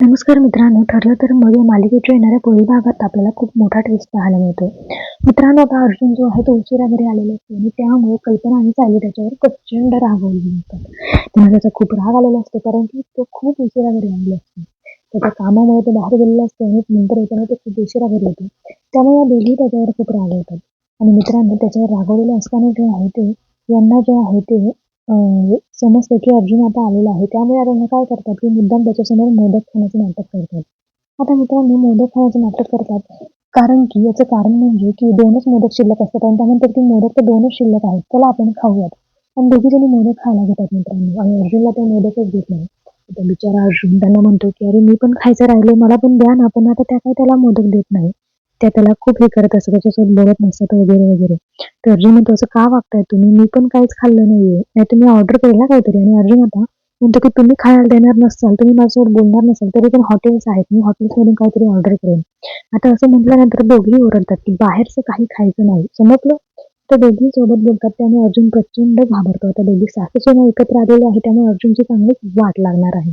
नमस्कार मित्रांनो ठरलं तर मग या मालिकेच्या येणाऱ्या पुढील भागात आपल्याला खूप मोठा ट्विस्ट पाहायला मिळतो मित्रांनो आता अर्जुन जो आहे तो उशिरा घरी आलेला असतो आणि त्यामुळे कल्पना आणि सायली त्याच्यावर प्रचंड रागवलेली असतात त्यांना त्याचा खूप राग आलेला असतो कारण की तो खूप उशिरा घरी आलेला असतो. त्याच्या कामामुळे तो बाहेर गेलेला असतो आणि नंतर येताना तो खूप उशिरा घरी येतो. त्यामुळे या दोघी त्याच्यावर खूप रागवतात आणि मित्रांनो त्याच्यावर रागवलेले असताना जे आहे ते यांना जे आहे ते अं, समजतं की अर्जुन आता आलेला आहे. त्यामुळे आता काय करतात की मुद्दाम त्याच्यासमोर मोदक खाण्याचं नाटक करतात. आता मित्रांनो मोदक खाण्याचं नाटक करतात. कारण की याचं कारण म्हणजे की दोनच मोदक शिल्लक असतात आणि त्यानंतर की मोदक तर दोनच शिल्लक आहेत. त्याला आपण खाऊयात. आणि दोघी जणी मोदक खायला घेतात मित्रांनो. आणि अर्जुनला ते मोदकच देत नाही. आता बिचारा अर्जुन त्यांना म्हणतो की अरे मी पण खायचं राहिले मला पण द्या ना. पण आता त्या काय त्याला मोदक देत नाही. त्या त्याला खूप हे करत असतात त्याच्यासोबत बोलत नसतात वगैरे वगैरे. तर अर्जुन म्हणतो असं का वागताय तुम्ही? मी पण काहीच खाल्लं नाहीये. नाही तुम्ही ऑर्डर केला काहीतरी. आणि अर्जुन आता म्हणतो की तुम्ही खायला देणार नसाल तुम्ही माझ्यासोबत बोलणार नसाल तरी पण हॉटेल्स आहेत. मी हॉटेल्समधून मधून काहीतरी ऑर्डर करेन. आता असं म्हटल्यानंतर दोघेही ओरडतात की बाहेरचं काही खायचं नाही. समजलं? तर दोघी सोबत बोलतात त्यामुळे अर्जुन प्रचंड घाबरतो. आता दोघी सासू एकत्र आलेले आहे त्यामुळे अर्जुनची चांगलीच वाट लागणार आहे.